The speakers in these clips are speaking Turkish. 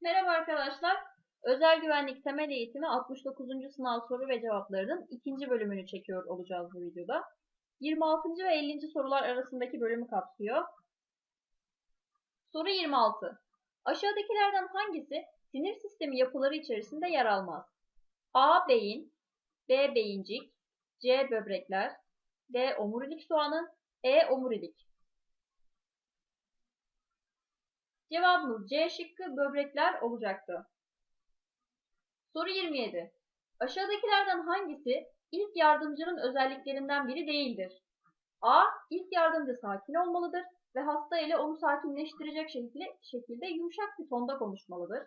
Merhaba arkadaşlar. Özel güvenlik temel eğitimi 69. sınav soru ve cevaplarının ikinci bölümünü çekiyor olacağız bu videoda. 26. ve 50. sorular arasındaki bölümü kapsıyor. Soru 26. Aşağıdakilerden hangisi sinir sistemi yapıları içerisinde yer almaz? A. Beyin B. Beyincik C. Böbrekler D. Omurilik soğanı E. Omurilik Cevabımız C şıkkı böbrekler olacaktı. Soru 27. Aşağıdakilerden hangisi ilk yardımcının özelliklerinden biri değildir? A. İlk yardımcı sakin olmalıdır ve hasta ile onu sakinleştirecek şekilde, şekilde yumuşak bir tonda konuşmalıdır.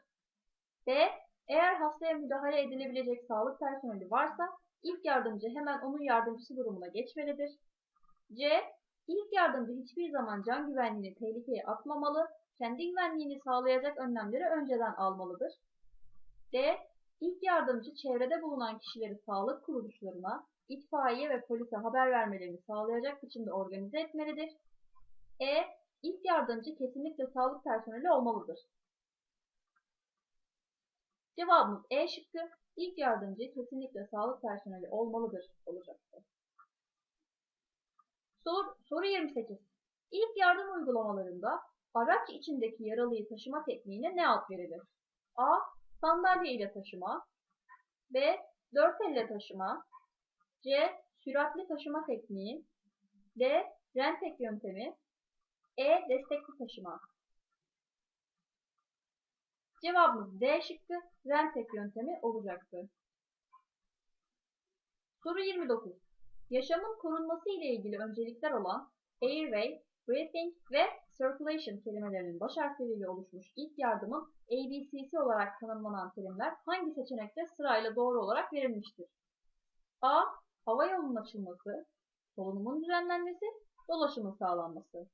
B. Eğer hastaya müdahale edilebilecek sağlık personeli varsa ilk yardımcı hemen onun yardımcısı durumuna geçmelidir. C. İlk yardımcı hiçbir zaman can güvenliğini tehlikeye atmamalı kendi güvenliğini sağlayacak önlemleri önceden almalıdır. D. İlk yardımcı çevrede bulunan kişileri sağlık kuruluşlarına, itfaiye ve polise haber vermelerini sağlayacak biçimde organize etmelidir. E. İlk yardımcı kesinlikle sağlık personeli olmalıdır. Cevabımız E şıkkı. İlk yardımcı kesinlikle sağlık personeli olmalıdır olacaktır. Sor, soru 28. İlk yardım uygulamalarında Araç içindeki yaralıyı taşıma tekniğine ne ad verilir? A. Sandalye ile taşıma B. Dört elle taşıma C. Süratli taşıma tekniği D. Rentek yöntemi E. Destekli taşıma Cevabımız D şıkkı Rentek yöntemi olacaktı. Soru 29. Yaşamın korunması ile ilgili öncelikler olan airway, breathing ve circulation kelimelerinin baş harfleriyle oluşmuş ilk yardımın ABC'si olarak tanımlanan terimler hangi seçenekte sırayla doğru olarak verilmiştir? A. Hava yolunun açılması, solunumun düzenlenmesi, dolaşımın sağlanması.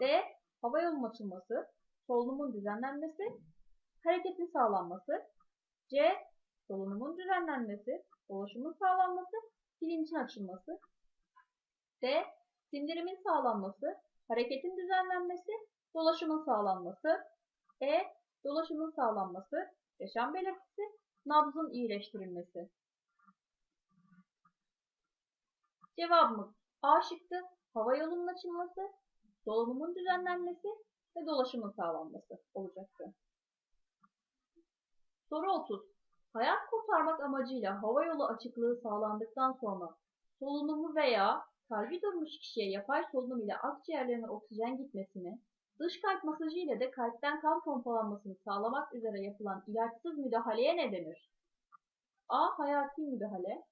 D. Hava yolunun açılması, solunumun düzenlenmesi, hareketin sağlanması. C. Solunumun düzenlenmesi, dolaşımın sağlanması, bilincin açılması. D. Sindirimin sağlanması, hareketin düzenlenmesi, dolaşımın sağlanması, E. Dolaşımın sağlanması, yaşam belirtisi, nabzın iyileştirilmesi. Cevabımız A şıkkı, hava yolunun açılması, dolunumun düzenlenmesi ve dolaşımın sağlanması olacaktı. Soru 30. Hayat kurtarmak amacıyla hava yolu açıklığı sağlandıktan sonra solunumu veya kalbi durmuş kişiye yapay solunum ile akciğerlerine oksijen gitmesini, dış kalp masajı ile de kalpten kan pompalanmasını sağlamak üzere yapılan ilaçsız müdahaleye ne denir? A. Hayati müdahale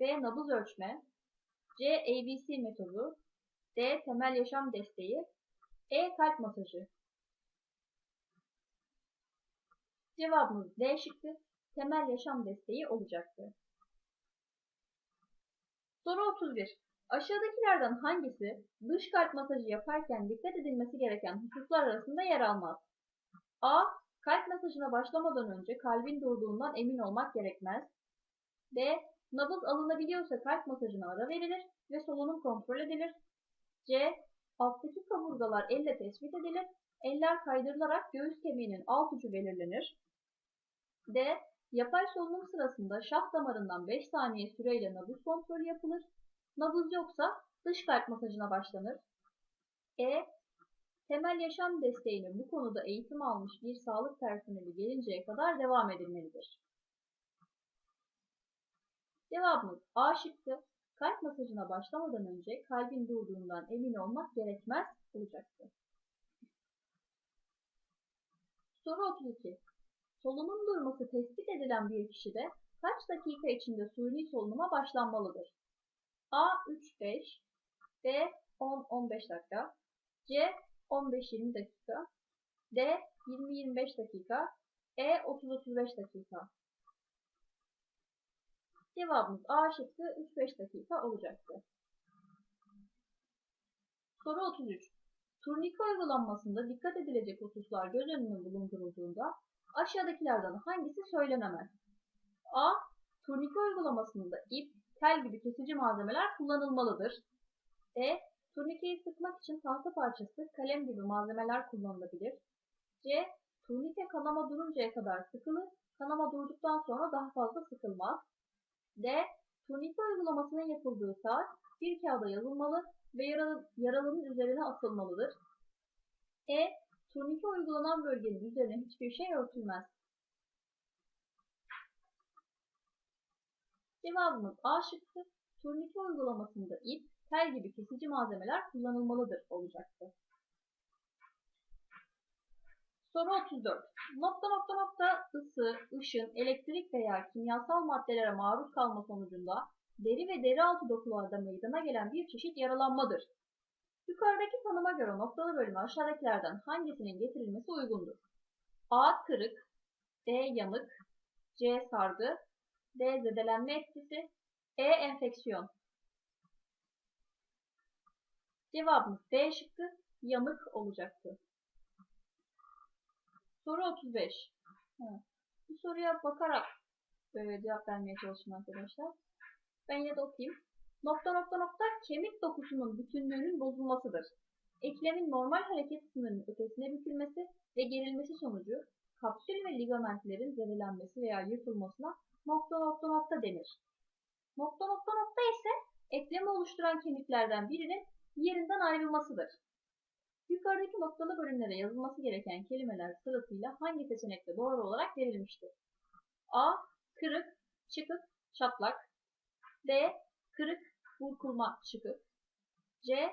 B. Nabız ölçme C. ABC metodu D. Temel yaşam desteği E. Kalp masajı Cevabımız D şıkkı temel yaşam desteği olacaktı. Soru 31. Aşağıdakilerden hangisi dış kalp masajı yaparken dikkat edilmesi gereken hususlar arasında yer almaz? A. Kalp masajına başlamadan önce kalbin durduğundan emin olmak gerekmez. B. Nabız alınabiliyorsa kalp masajına ara verilir ve solunum kontrol edilir. C. Alttaki kaburgalar elle tespit edilir. Eller kaydırılarak göğüs kemiğinin alt ucu belirlenir. D. Yapay solunum sırasında şah damarından 5 saniye süreyle nabız kontrolü yapılır. Nabız yoksa dış kalp masajına başlanır. E. Temel yaşam desteğinin bu konuda eğitim almış bir sağlık personeli gelinceye kadar devam edilmelidir. Cevabımız A şıkkı. Kalp masajına başlamadan önce kalbin durduğundan emin olmak gerekmez olacaktır. Soru 32. Solunum durması tespit edilen bir kişide kaç dakika içinde suni solunuma başlanmalıdır? A 3-5, B 10-15 dakika, C 15-20 dakika, D 20-25 dakika, E 30-35 dakika. Cevabımız A şıkkı 3-5 dakika olacaktı. Soru 33. Turnike uygulanmasında dikkat edilecek hususlar göz önünde bulundurulduğunda aşağıdakilerden hangisi söylenemez? A. Turnike uygulamasında ip, tel gibi kesici malzemeler kullanılmalıdır. E. Turnikeyi sıkmak için tahta parçası, kalem gibi malzemeler kullanılabilir. C. Turnike kanama duruncaya kadar sıkılır. Kanama durduktan sonra daha fazla sıkılmaz. D. Turnike uygulamasının yapıldığı saat bir kağıda yazılmalı ve yaralı, yaralının üzerine atılmalıdır. E. Turnike uygulanan bölgenin üzerine hiçbir şey örtülmez. Cevabımız A şıkkı. Turnike uygulamasında ip, tel gibi kesici malzemeler kullanılmalıdır olacaktı. Soru 34. Nokta nokta nokta ısı, ışın, elektrik veya kimyasal maddelere maruz kalma sonucunda deri ve deri altı dokularda meydana gelen bir çeşit yaralanmadır. Yukarıdaki tanıma göre noktalı bölüme aşağıdakilerden hangisinin getirilmesi uygundur? A. Kırık B. Yanık C. Sargı D. Zedelenme etkisi E. Enfeksiyon Cevabımız D şıkkı yanık olacaktı. Soru 35. Evet. Bu soruya bakarak böyle cevap vermeye çalışın arkadaşlar. Ben yine de okuyayım. Nokta nokta nokta kemik dokusunun bütünlüğünün bozulmasıdır. Eklemin normal hareket sınırının ötesine bükülmesi ve gerilmesi sonucu kapsül ve ligamentlerin zedelenmesi veya yırtılmasına nokta nokta nokta denir. Nokta nokta nokta ise eklemi oluşturan kemiklerden birinin yerinden ayrılmasıdır. Yukarıdaki noktalı bölümlere yazılması gereken kelimeler sırasıyla hangi seçenekte doğru olarak verilmiştir? A. Kırık, çıkık, çatlak. B. Kırık, burkulma, çıkık. C.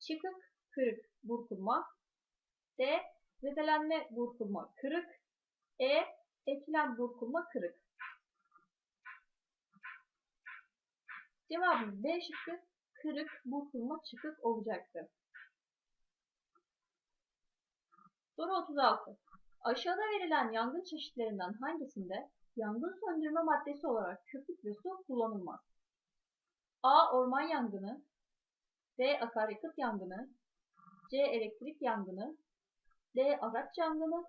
Çıkık, kırık, burkulma. D. Zedelenme, burkulma, kırık. E. Eklem, burkulma, kırık. Cevabımız B şıkkı kırık, burkulma, çıkık olacaktı. Soru 36. Aşağıda verilen yangın çeşitlerinden hangisinde yangın söndürme maddesi olarak köpük ve su kullanılmaz? A. Orman yangını B. Akaryakıt yangını C. Elektrik yangını D. Araç yangını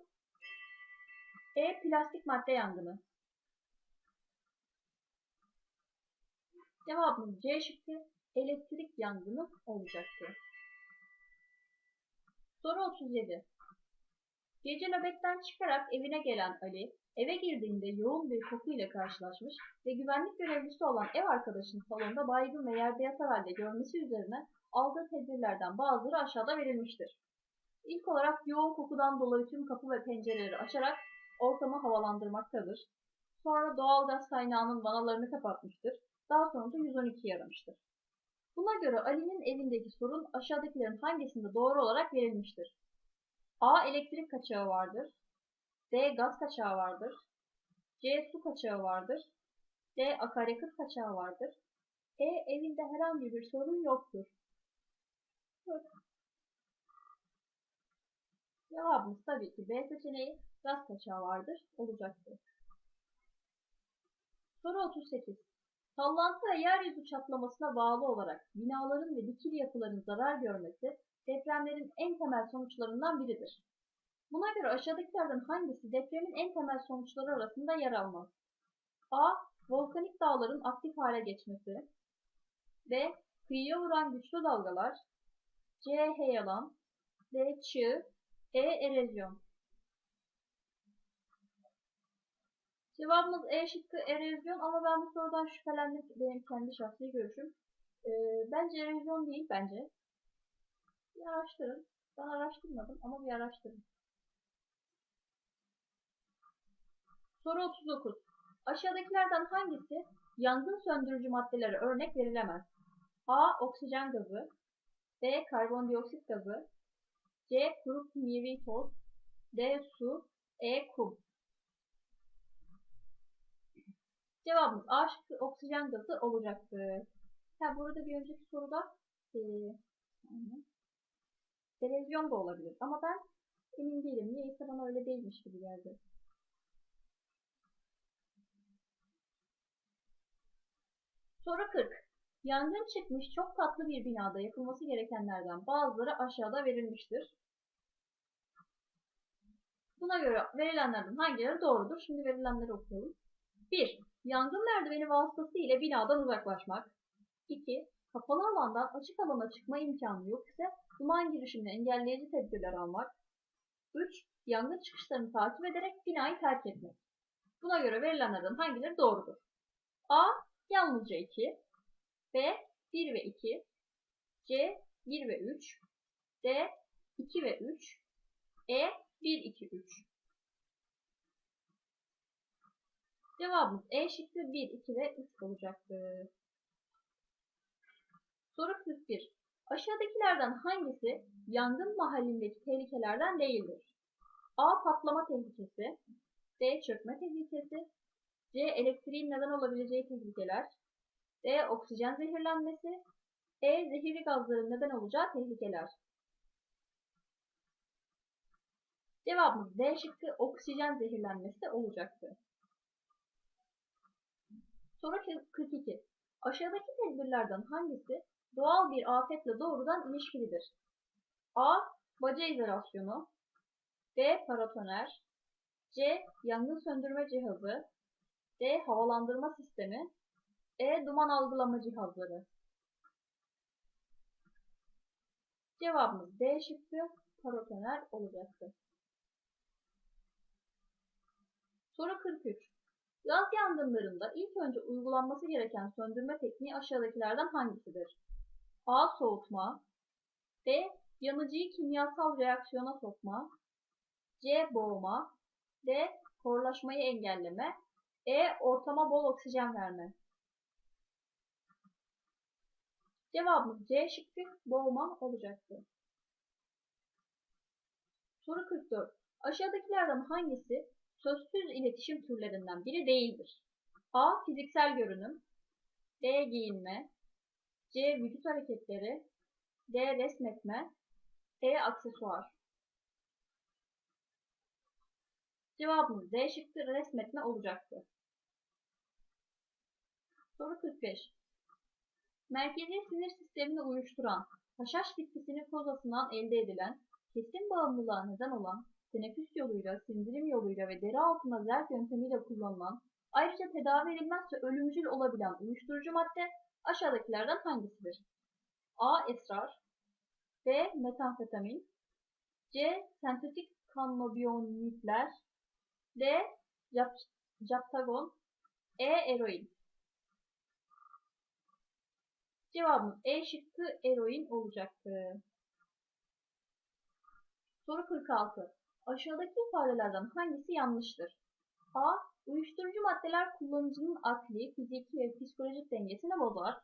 E. Plastik madde yangını Cevabımız C şıkkı elektrik yangını olacaktı. Soru 37. Gece nöbetten çıkarak evine gelen Ali, eve girdiğinde yoğun bir kokuyla karşılaşmış ve güvenlik görevlisi olan ev arkadaşının salonda baygın ve yerde yatar halde görmesi üzerine aldığı tedbirlerden bazıları aşağıda verilmiştir. İlk olarak yoğun kokudan dolayı tüm kapı ve pencereleri açarak ortamı havalandırmaktadır. Sonra doğal gaz kaynağının vanalarını kapatmıştır. Daha sonra da 112'yi aramıştır. Buna göre Ali'nin evindeki sorun aşağıdakilerin hangisinde doğru olarak verilmiştir? A. Elektrik kaçağı vardır. D. Gaz kaçağı vardır. C. Su kaçağı vardır. D. Akaryakıt kaçağı vardır. E. Evinde herhangi bir sorun yoktur. Cevabımız tabii ki B seçeneği gaz kaçağı vardır olacaktır. Soru 38. Sallantı ve yeryüzü çatlamasına bağlı olarak binaların ve dikili yapıların zarar görmesi depremlerin en temel sonuçlarından biridir. Buna göre aşağıdakilerden hangisi depremin en temel sonuçları arasında yer almaz? A. Volkanik dağların aktif hale geçmesi. B. Kıyıya vuran güçlü dalgalar. C. Heyelan. D. Çığ. E. Erozyon. Cevabımız E şıkkı erozyon ama ben bu sorudan şüphelendim. Benim kendi şahsi görüşüm. Ee, bence erozyon değil bence. Bir araştırın. Ben araştırmadım ama bir araştırın. Soru 39. Aşağıdakilerden hangisi yangın söndürücü maddelere örnek verilemez? A. Oksijen gazı B. Karbondioksit gazı C. Kuru kimyevi toz D. Su E. Kum Cevabımız A şıkkı oksijen gazı olacaktı. Ha, burada bir önceki soruda e, televizyon da olabilir ama ben emin değilim. Niyeyse bana öyle değilmiş gibi geldi. Soru 40. Yangın çıkmış çok katlı bir binada yapılması gerekenlerden bazıları aşağıda verilmiştir. Buna göre verilenlerden hangileri doğrudur? Şimdi verilenleri okuyalım. 1. Yangın merdiveni vasıtası ile binadan uzaklaşmak. 2. Kapalı alandan açık alana çıkma imkanı yok ise duman girişimini engelleyici tedbirler almak. 3. yangın çıkışlarını takip ederek binayı terk etmek. Buna göre verilenlerden hangileri doğrudur? A. Yalnızca 2 B. 1 ve 2 C. 1 ve 3 D. 2 ve 3 E. 1, 2, 3 Cevabımız E şıkkı 1, 2 ve 3 olacaktı. Soru 41. Aşağıdakilerden hangisi yangın mahallindeki tehlikelerden değildir? A. Patlama tehlikesi B. Çökme tehlikesi C. Elektriğin neden olabileceği tehlikeler D. Oksijen zehirlenmesi E. Zehirli gazların neden olacağı tehlikeler Cevabımız D şıkkı oksijen zehirlenmesi olacaktı. Soru 42. Aşağıdaki tedbirlerden hangisi doğal bir afetle doğrudan ilişkilidir? A. Baca izolasyonu B. Paratoner C. Yangın söndürme cihazı D. Havalandırma sistemi E. Duman algılama cihazları Cevabımız D şıkkı paratoner olacaktı. Soru 43. Gaz yangınlarında ilk önce uygulanması gereken söndürme tekniği aşağıdakilerden hangisidir? A. Soğutma B. Yanıcıyı kimyasal reaksiyona sokma C. Boğma D. Korlaşmayı engelleme E. Ortama bol oksijen verme Cevabımız C şıkkı boğma olacaktı. Soru 44. Aşağıdakilerden hangisi sözsüz iletişim türlerinden biri değildir? A. Fiziksel görünüm B. Giyinme C. Vücut hareketleri D. Resmetme E. Aksesuar Cevabımız D şıkkı resmetme olacaktı. Soru 45. Merkezi sinir sistemini uyuşturan, haşhaş bitkisinin kozasından elde edilen, kesin bağımlılığa neden olan, teneffüs yoluyla, sindirim yoluyla ve deri altına zerk yöntemiyle kullanılan, ayrıca tedavi edilmezse ölümcül olabilen uyuşturucu madde aşağıdakilerden hangisidir? A. Esrar B. Metamfetamin C. Sentetik kannabinoidler D. Jap Japtagon E. Eroin Cevabımız E şıkkı eroin olacaktı. Soru 46. Aşağıdaki ifadelerden hangisi yanlıştır? A. Uyuşturucu maddeler kullanıcının akli, fiziki ve psikolojik dengesini bozar.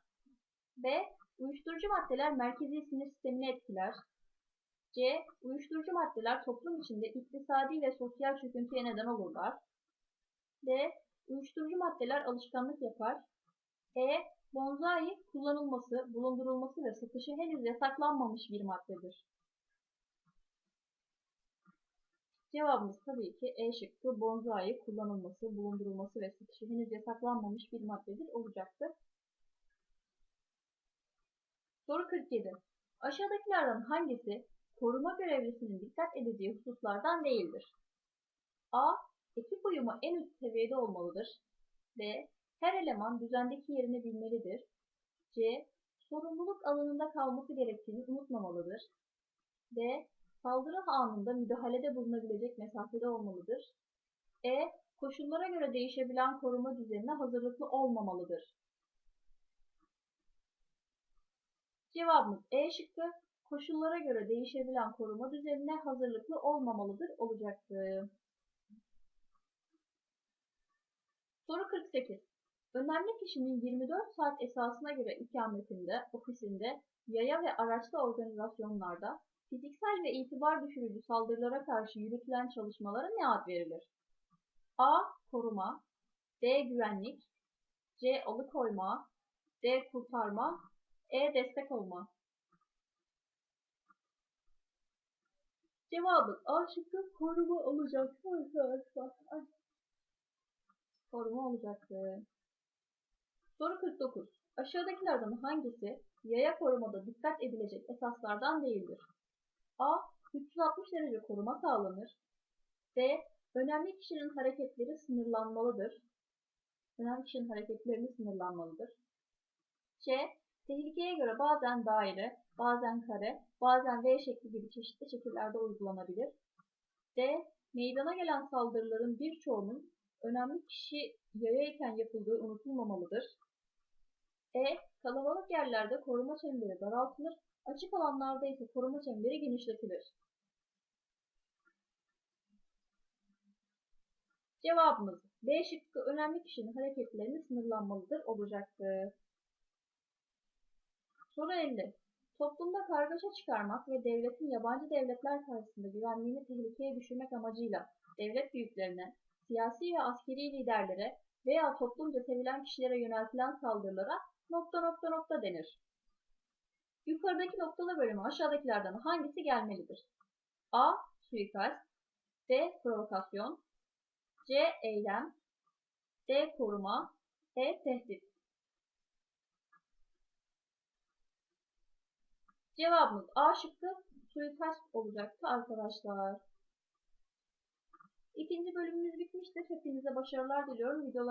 B. Uyuşturucu maddeler merkezi sinir sistemini etkiler. C. Uyuşturucu maddeler toplum içinde iktisadi ve sosyal çöküntüye neden olurlar. D. Uyuşturucu maddeler alışkanlık yapar. E. Bonzai kullanılması, bulundurulması ve satışı henüz yasaklanmamış bir maddedir. Cevabımız tabii ki E şıkkı bonzai kullanılması, bulundurulması ve satışı henüz yasaklanmamış bir maddedir olacaktı. Soru 47. Aşağıdakilerden hangisi koruma görevlisinin dikkat edeceği hususlardan değildir? A. Ekip uyumu en üst seviyede olmalıdır. B. Her eleman düzendeki yerini bilmelidir. C. Sorumluluk alanında kalması gerektiğini unutmamalıdır. D. Saldırı anında müdahalede bulunabilecek mesafede olmalıdır. E. Koşullara göre değişebilen koruma düzenine hazırlıklı olmamalıdır. Cevabımız E şıkkı koşullara göre değişebilen koruma düzenine hazırlıklı olmamalıdır olacaktı. Soru 48. Önemli kişinin 24 saat esasına göre ikametinde, ofisinde, yaya ve araçlı organizasyonlarda fiziksel ve itibar düşürücü saldırılara karşı yürütülen çalışmalara ne ad verilir? A. Koruma B. Güvenlik C. Alıkoyma D. Kurtarma E. Destek olma Cevabın A şıkkı koruma. Ay. Koruma olacaktı. Soru 49. Aşağıdakilerden hangisi yaya korumada dikkat edilecek esaslardan değildir? A. 360 derece koruma sağlanır. B. Önemli kişinin hareketleri sınırlanmalıdır. Önemli kişinin hareketlerini sınırlanmalıdır. C. Tehlikeye göre bazen daire, bazen kare, bazen V şekli gibi çeşitli şekillerde uygulanabilir. D. D. Meydana gelen saldırıların birçoğunun önemli kişi yayayken yapıldığı unutulmamalıdır. E. Kalabalık yerlerde koruma çemberi daraltılır, açık alanlarda ise koruma çemberi genişletilir. Cevabımız B şıkkı önemli kişinin hareketlerini sınırlanmalıdır olacaktı. Soru 50. Toplumda kargaşa çıkarmak ve devletin yabancı devletler karşısında güvenliğini tehlikeye düşürmek amacıyla devlet büyüklerine, siyasi ve askeri liderlere veya toplumca sevilen kişilere yöneltilen saldırılara nokta nokta nokta denir. Yukarıdaki noktalı bölümü aşağıdakilerden hangisi gelmelidir? A. Suikast B. Provokasyon C. Eylem D. Koruma E. Tehdit Cevabımız A şıkkı suikast olacaktı arkadaşlar. İkinci bölümümüz bitmiştir. Hepinize başarılar diliyorum. Videolar